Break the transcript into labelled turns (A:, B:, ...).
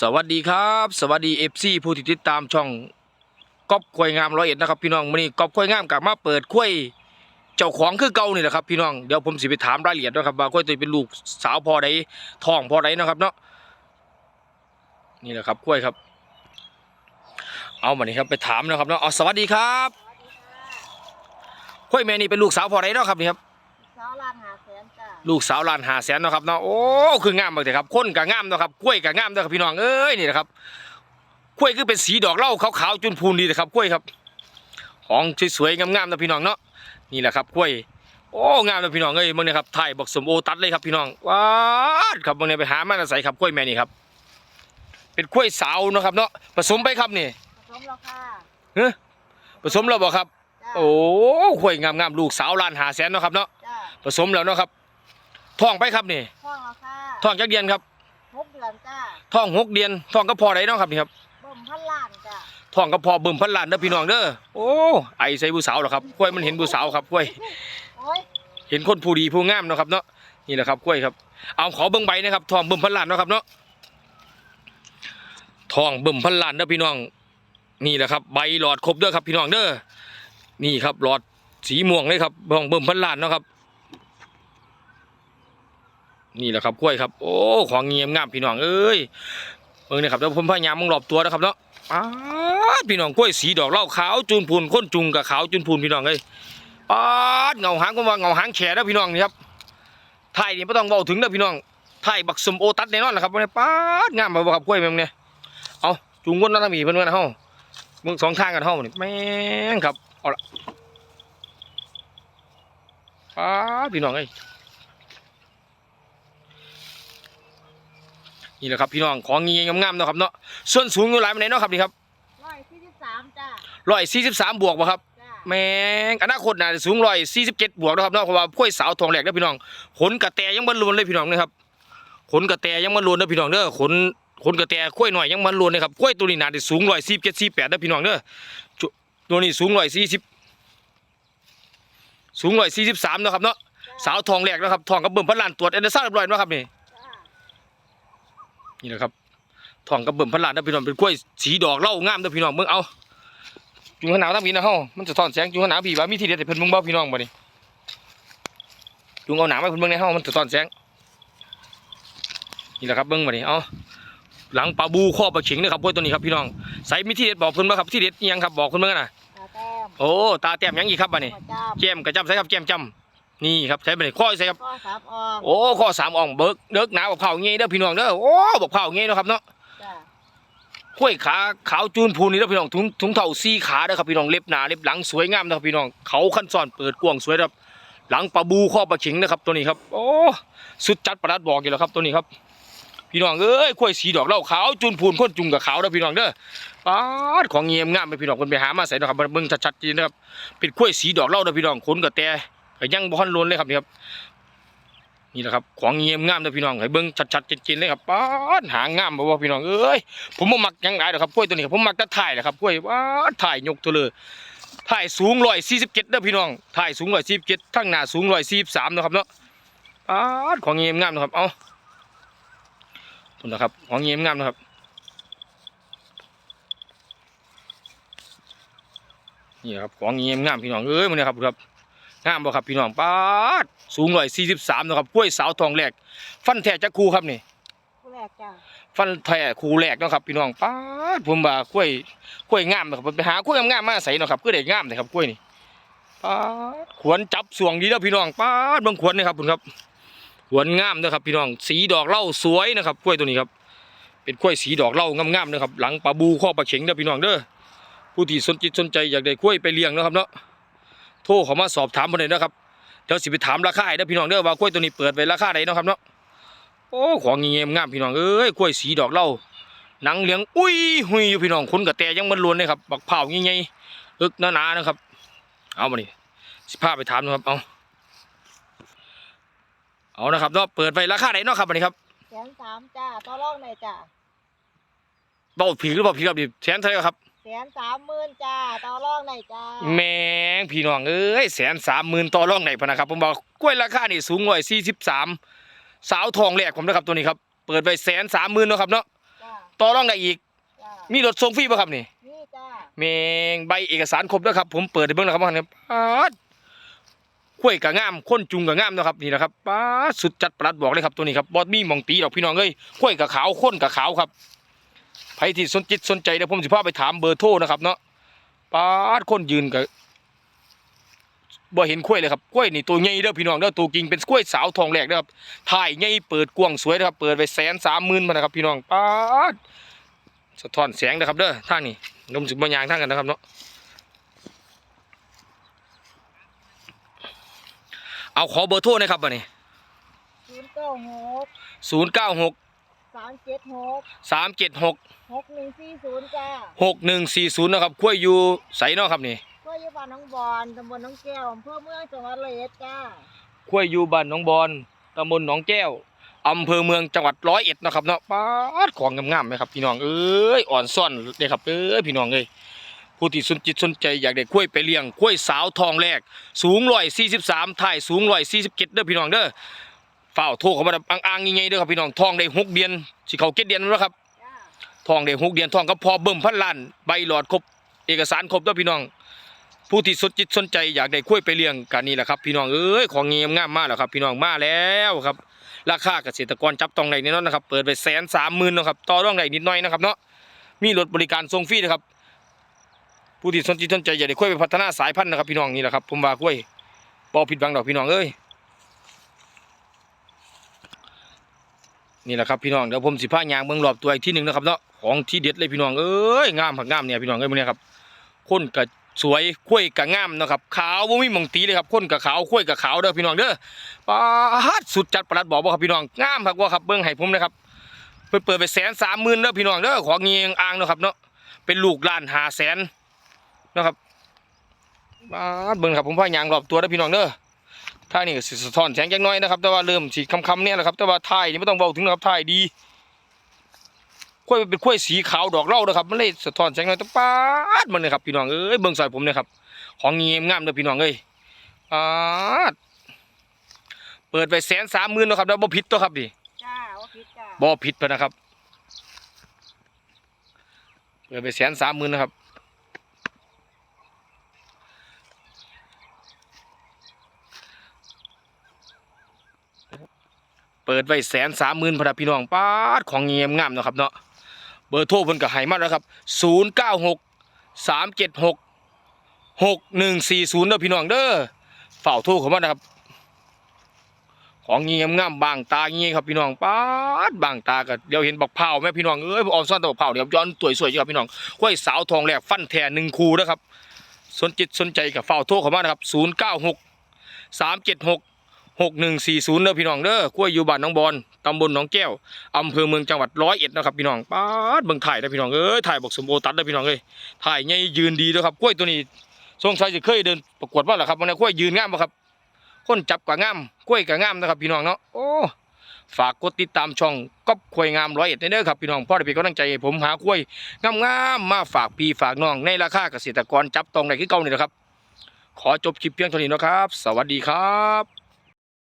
A: สวัสดีครับ สวัสดีเอฟซีผู้ที่ติดตามช่องก๊อปควยงามร้อยเอ็ดนะครับพี่น้องวันนี้ก๊อปควยงามกลับมาเปิดควยเจ้าของคือเก่านี่แหละครับพี่น้องเดี๋ยวผมสิไปถามรายละเอียดด้วยครับว่าควยตัวเป็นลูกสาวพอใดท้องพอใดเนาะครับเนาะนี่แหละครับควยครับ เอามานี่ครับไปถามนะครับเนาะเอาสวัสดีครับควยแม่นี่เป็นลูกสาวพอใดเนาะครับนี่ครับ
B: สาวล้านหาแสนจ้า
A: ลูกสาวล้านหาแสนเนาะครับเนาะโอ้คืองามมากเลยครับคนก็งามเนาะครับกล้วยก็งามเนาะครับพี่น้องเอ้ยนี่นะครับกล้วยคือเป็นสีดอกเหล้าขาวๆจุนพูนดีนะครับกล้วยครับ ของสวยๆงามๆนะพี่น้องเนาะนี่แหละครับกล้วยโอ้งามนะพี่น้องเอ้ยมึงเนี่ยครับถ่ายบอกสมโอตัดเลยครับพี่น้องว้าวครับมึงเนี่ยไปหามาใส่ครับกล้วยแม่นี่ครับ เป็นกล้วยสาวเนาะครับเนาะผสมไปครับนี่
B: ผสมราคา
A: เฮ้ยผสมแล้วบ่ครับ
B: จ้า
A: โอ้กล้วยงามๆลูกสาวล้านหาแสนเนาะครับเนาะ
B: จ้า
A: ผสมแล้วเนาะครับ ท้องไปครับนี่
B: ห้องราคา
A: ท้องจักเดือนครับ
B: หกเดือนจ้า
A: ท้องหกเดือนท้องก็พอได้เนาะครับนี่ครับ
B: บ่มพันล้านจ้า
A: ท้องก็พอเบิ่มพันล้านเด้อพี่น้องเด้อโอ้ไอใส่ผู้สาวเหรอครับกล้วยมันเห็นผู้สาวครับกล้วย
B: โอ้ย
A: เห็นคนผู้ดีผู้งามเนาะครับเนาะนี่แหละครับกล้วยครับ เอาขอเบิ่งใบนะครับท้องเบิ่มพันล้านเนาะครับเนาะท้องเบิ่มพันล้านเด้อพี่น้อง นี่แหละครับ ใบหลอดครบเด้อครับพี่น้องเด้อนี่ครับหลอดสีม่วงเลยครับท้องเบิ่มพันล้านเนาะครับ นี่แหละครับกล้วยครับ โอ้ของเงียมงามพี่น้องเอ้ยเบิ่งนะครับเดี๋ยวผมพยายามมองรอบตัวนะครับเนาะอ้าดพี่น้องกล้วยสีดอกเล้าขาวจูนพูนข้นจุงกับขาวจูนพูนพี่น้องเอ้ยป้าดเงาหางก็ว่าเงาหางแฉแล้วพี่น้องนี่ครับไทยนี่ไม่ต้องเบาถึงนะพี่น้องไทยบักสมโอตัดแน่นอนนะครับวันนี้ป้าดงามมาบ่ครับกล้วยแม่งเนี่ยเอาจูงวนแล้วทำอีเพื่อนๆเฮามึงสองทางกันเฮานี่แม่งครับเอาละป้าดพี่น้องเอ้ย นี่แหละครับพี่น้องของเงี้ยงามๆเนาะครับเนาะส่วนสูงอยู่หลายปานไหนเนาะครับนี่ครับ
B: ร้อยสี่สิบสามจ้า
A: ร้อยสี่สิบสามบวกบ่ครับ
B: จ้า
A: แม่งอนาคตน่าจะสูงร้อยสี่สิบเจ็ดบวกนะครับเนาะเพราะว่าพ้วยสาวทองแหลกเด้อพี่น้องขนกระแตยังบรรลุนเลยพี่น้องนะครับขนกระแตยังบรรลุนเด้อพี่น้องเด้อขนขนกระแตข้อยหน่อยยังบรรลุนเลยครับข้อยตัวนี้น่าจะสูงร้อยสี่เจ็ดสี่แปดเด้อพี่น้องเด้อจุตัวนี้สูงร้อยสี่สิบสูงร้อยสี่สิบสามนาะครับเนาะสาวทองแหลกนะครับทองกับเบิ่มพันล้านตรวจเอนเดอร์ซ่าเรียบร้อยเนาะครับนี่
B: จ้า
A: นี่แหละครับทองกับเบิ่มพันล้านเด้อพี่น้องเป็นกล้วยสีดอกเหล่างามเด้อพี่น้องเบิ่งเอาจุงขนาวตั้งพีนะเฮามันจะถอนแสงจุงขนาวพี่ว่ามีทีเด็ดให้เพิ่นเบิ่งบ่พี่น้องบ่นี่จุงเอาหนาวมาเพิ่นเบิ่งในเฮามันจะถอนแสงนี่แหละครับเบิ่งบ่นี่เอาหลังปลาบูข้อปลาเข็งนะครับพวกตัวนี้ครับพี่น้องใส่มีทีเด็ดบอกเพิ่นบ่ครับทีเด็ดอิหยังครับบอกเพิ่นเบิ่งน่ะ
B: ตาแต้ม
A: โอ้ตาแต้มหยังอีกครับบัดนี้
B: หัวจ้า
A: แก้มกระจับใส่ครับแก้มจำ นี่ครับใส่บัดนี้ข้อใส่ครับ
B: ข้อสามออง
A: โอ้ข้อสามอ่องเบิกเด็กหนาวบักเผาเงี้ยเด้อพี่น้องเด้อโอ้บักเผาเงี้ยเนาะครับเนาะ
B: จ้า
A: ห้วยขาขาวจูนพูนนี่เด้อพี่น้องถุงถุงเท่าซี่ขาเด้อครับพี่น้องเล็บหนาเล็บหลังสวยงามนะครับพี่น้องเขาขั้นซ้อนเปิดกว้างสวยครับหลังปลาบูข้อปลาเข็งนะครับตัวนี้ครับ โอ้สุดจัดประดัดบอกอยู่แล้วครับตัวนี้ครับ พี่น้องเอ้ยกล้วยสีดอกเหล้าขาวจูนพูนพ่นจุงกับขาวเด้อพี่น้องเด้อป๊าดของเงียมงามไปพี่น้องคนไปหามาใส่นะครับเบิ่งชัดๆจริงนะครับเป็นกล้วยสีดอกเหล้าเด้อพี่น้องขนกับแต่ ก็ยังบ่ทันล้นเลยครับนี่ครับนี่แหละครับของเงียมงามเด้อพี่น้องให้เบิ่งชัดๆจริงๆเลยครับป๊าดหางงามบ่ว่าพี่น้องเอ้ยผมมักยังหลายดอครับกล้วยตัวนี้ครับผมมักแต่ถ่ายแหละครับกล้วยว้าถ่ายยกตัวเลยถ่ายสูงร้อยสี่สิบเจ็ดเด้อพี่น้องถ่ายสูงร้อยสี่สิบเจ็ดทั้งหน้าสูงร้อยสี่สิบสามนะครับเนาะอ้าดของเงียมงามนะครับเอาคุณนะครับของเงียมงามนะครับนี่ครับของเงียมงามพี่น้องเอ้ยมันนะครับครับ งามบ่ครับพี่น้องป้าดสูงร้อยสี่สิบสามนะครับกล้วยสาวทองแหลกฟันแท้จักคูครับนี่
B: ผู้แรกจ้า
A: ฟันแท้คูแรกเนาะครับพี่น้องป้าดผมว่ากล้วยกล้วยงามนะครับไปหากล้วยงามๆมาใส่เนาะครับก็ได้งามเลยครับกล้วยนี่ป้าดขวนจับสวงดีแล้วพี่น้องป้าดเบิ่งขวนนี่ครับคุณครับขวนงามนะครับพี่น้องสีดอกเหล้าสวยนะครับกล้วยตัวนี้ครับ เป็นกล้วยสีดอกเหล้างามๆนะครับหลังปลาบูข้อปลาเข็งเด้อพี่น้องเด้อผู้ที่สนจิตสนใจอยากได้กล้วยไปเลี้ยงเนาะครับเนาะ โทรเข้ามาสอบถามมาเลยนะครับเดี๋ยวสิไปถามราคาให้เด้อพี่น้องเด้อว่ากล้วยตัวนี้เปิดไว้ราคาไหนเนาะครับเนาะโอ้ของเงียบงามพี่น้องเอ้ยกล้วยสีดอกเหล้าหนังเหลืองอุ้ยหุยอยู่พี่น้องคนกระแตยังมันล้วนเลยครับบักเผาใหญ่ๆอึกหนาๆนะครับ เอามานี่สิพาไปถามนะครับเอาเอานะครับเนาะเปิดไปราคาไหนเนาะครับอันนี้ครับ
B: แสนสามจ้าต่อรองหน่อยจ้า
A: เบาผีหรือเปล่าพี่ครับดิแสนเท่าไหร่ครับ
B: แสนสามหมื่นจ้าต่อรองหน่อยจ้า
A: แมงพี่น้องเอ้ยแสนสามหมื่นต่อรองไหนพะนะครับผมบอกกล้วยราคานี่สูงกว่าสี่สิบสามสาวทองแหลกผมนะครับตัวนี้ครับเปิดไปแสนสามหมื่นเนาะครับเนาะ
B: จ้า
A: ต่อรองได้อีก
B: จ้า
A: มีรถส่งฟรีป่ะครับนี่
B: นี่จ้า
A: เมงใบเอกสารครบแล้วครับ ผมเปิดให้เบิ่งแล้วครับว่าเนี่ยป๊าดข้วยกะงามคนจุงกะงามนะครับนี่นะครับป๊าดสุดจัดประหลัดบอกเลยครับตัวนี้ครับบอสมีหมองตีดอกพี่น้องเอ้ยข้วยกะขาวคนกะขาวครับ ใครที่สนจิตสนใจเดี๋ยวผมสิพาไปถามเบอร์โทรนะครับเนาะป๊าดคนยืนกะบ่เห็นข้วยเลยครับข้วยนี่ตัวใหญ่เด้อพี่น้องเด้อตัวจริงเป็นข้วยสาวทองแหลกเด้อครับถ่ายใหญ่เปิดกว้างสวยนะครับ เปิดไปแสนสามหมื่นมานะครับ พี่น้องป๊าดสะท้อนแสงนะครับเด้อทางนี้นมสิบ่ยางทางกันนะครับเนาะเอาขอเบอร์โทรหนะครับบัดนี้
B: ศูนย์เก้าหก
A: ศูนย์เก้าหก
B: สามเจ็ดหก
A: สามเจ็ดหก
B: หกหนึ่งสี่ศูนย์จ้า
A: หกหนึ่งสี่ศูนย์นะครับคุ้วยอยู่ใสเนาะครับนี่
B: ก็อยู่บ้านน้องบอลตำบลน้องแก้วอำเภอเมืองจังหวัดร้อยเอ็ดจ้า
A: คุ้วยอยู่บ้านหนองบอนตำบลหนองแก้วอำเภอเมืองจังหวัดร้อยเอ็ดนะครับเนาะป้าดของงามๆไหมครับพี่น้องเอ้ยอ่อนซ่อนเลยครับเอ้ยพี่น้องเอ้ยผู้ที่สนจิตสนใจอยากได้คุ้วยไปเลี้ยงคุ้วยสาวทองแรก สูงร้อยสี่สิบสามถ่ายสูงร้อยสี่สิบเจ็ดเด้อพี่น้องเด้อ เฝ้าโทรเข้ามาแบบอ่างๆยังไงเด้อครับพี่น้องทองได้หกเดือนสิเขาเจ็ดเดือนแล้วครับทองได้หกเดือนทองก็พอเบิ่มพันล้านใบหลอดครบ เอกสารครบด้วพี่น้อง ผู้ที่สนจิตสนใจอยากได้คุ้วยไปเลี้ยงกันนี่แหละครับ พี่น้องเอ้ยของเงียมงามมากแล้วครับ พี่น้องมาแล้วครับ ราคาเกษตรกรจับต้องได้แน่นอนนะครับ เปิดไปแสนสามหมื่นนะครับต่อร่องได้นิดหน่อยนะครับเนาะมีรถบริการส่งฟรีนะครับ ผู้ที่สนจิตสนใจอยากได้คุ้วยไปพัฒนาสายพันธุ์นะครับ พี่น้องนี่แหละครับผมว่าคุ้วยบ่ผิดหวังดอกพี่น้องเอ้ย นี่แหละครับพี่น้องเดี๋ยวผมสิพายางเบิ่งรอบตัวอีกที่หนึ่งนะครับเนาะของที่เด็ดเลยพี่น้องเอ้ยงามผักงามเนี่ยพี่น้องเอ้ยมื้อนี้ครับคนกะสวยคุ้ยกะงามนะครับขาวบ่มีมองตีเลยครับคนกะขาวคุ้ยกะขาวเด้อพี่น้องเด้อปาฮัดสุดจัดประหลัดบอกบ่ครับพี่น้องงามคักว่าครับเบิ่งให้ผมนะครับเพิ่นเปิดไปแสนสามหมื่นเด้อพี่น้องเด้อของเงียงอ่างนะครับเนาะเป็นลูกล้านหาแสนนะครับปาเบิ่งครับผมพายางรอบตัวเด้อพี่น้องเด้อ ท่ายนี่ก็สิสะท้อนแสงจักหน้อยนะครับ แต่ว่าเริ่มสิคำๆเนี่ยแหละครับแต่ว่าท้ายนี่ไม่ต้องเว้าถึงนะครับท้ายดีกล้วยมันเป็นกล้วยสีขาวดอกเหล่านะครับมันเลยสะท้อนแสงหน่อยแตะปาดมันเลยครับพี่น้องเอ้ยเบิ่งใส่ผมเนี่ยครับของเงียมงามเด้อพี่น้องเอ้ยปาดเปิดไปแสนสามหมื่นนาะครับแล้วบ่ผิดตัวครับดิ
B: จ้าว่าพิษจ้า
A: บ่ผิดไปนะครับเปิดไปแสนสามหมื่นนะครับ เปิดไว้แสนสามหมื่นพะนะพี่น้องปาดของเงียมงามเนาะครับเนาะเบอร์โทรเพิ่นก็ให้มาแล้วครับ096 376 6140เด้อพี่น้องเด้อเฝ้าโทรเข้ามานะครับ ของเงียมงามบางตาเงี้ยครับพี่น้องป๊าดบางตาก็เดี๋ยวเห็นบักเผาแม่พี่น้องเอ้ยออมซ่อนแตบักเผาเดี๋ยวย้อนตัวสวยๆครับพี่น้องห้วยสาวทองแหลกฟันแท้หนึ่งคูนะครับสนจิตสนใจกับเฝ้าโทรเข้ามานะครับ096 376 6140เด้ หกหนึ่งสี่ศูนย์เนอพี่น้องเด้อกล้วยอยู่บ้านน้องบอนตำบลหนองแก้วอำเภอเมืองจังหวัดร้อยเอ็ดนะครับพี่น้องป๊าดเบิ่งถ่ายได้อพี่น้องเอ้ยถ่ายบอกสมโอตัดได้อพี่น้องเอ้ยถ่ายใหญ่ยืนดีด้อครับกล้วยตัวนี้สงสัยจะเคยเดินประกวดว่าหรอครับวันนี้กล้วยยืนงามบ่ครับคนจับก็งามกล้วยก็งามนะครับพี่น้องเนาะโอ้ฝากกดติดตามช่องก๊อบกล้วยงามร้อยเอ็ดเด้อครับพี่น้องพ่อได้เป็นกำลังใจผมหากล้วยงามๆมาฝากพี่ฝากน้องในราคาเกษตรกรจับต้องได้คือเก่านี่แหละครับ ขอจบคลิปเพียงเท่านี้นะครับ สวัสดีครับ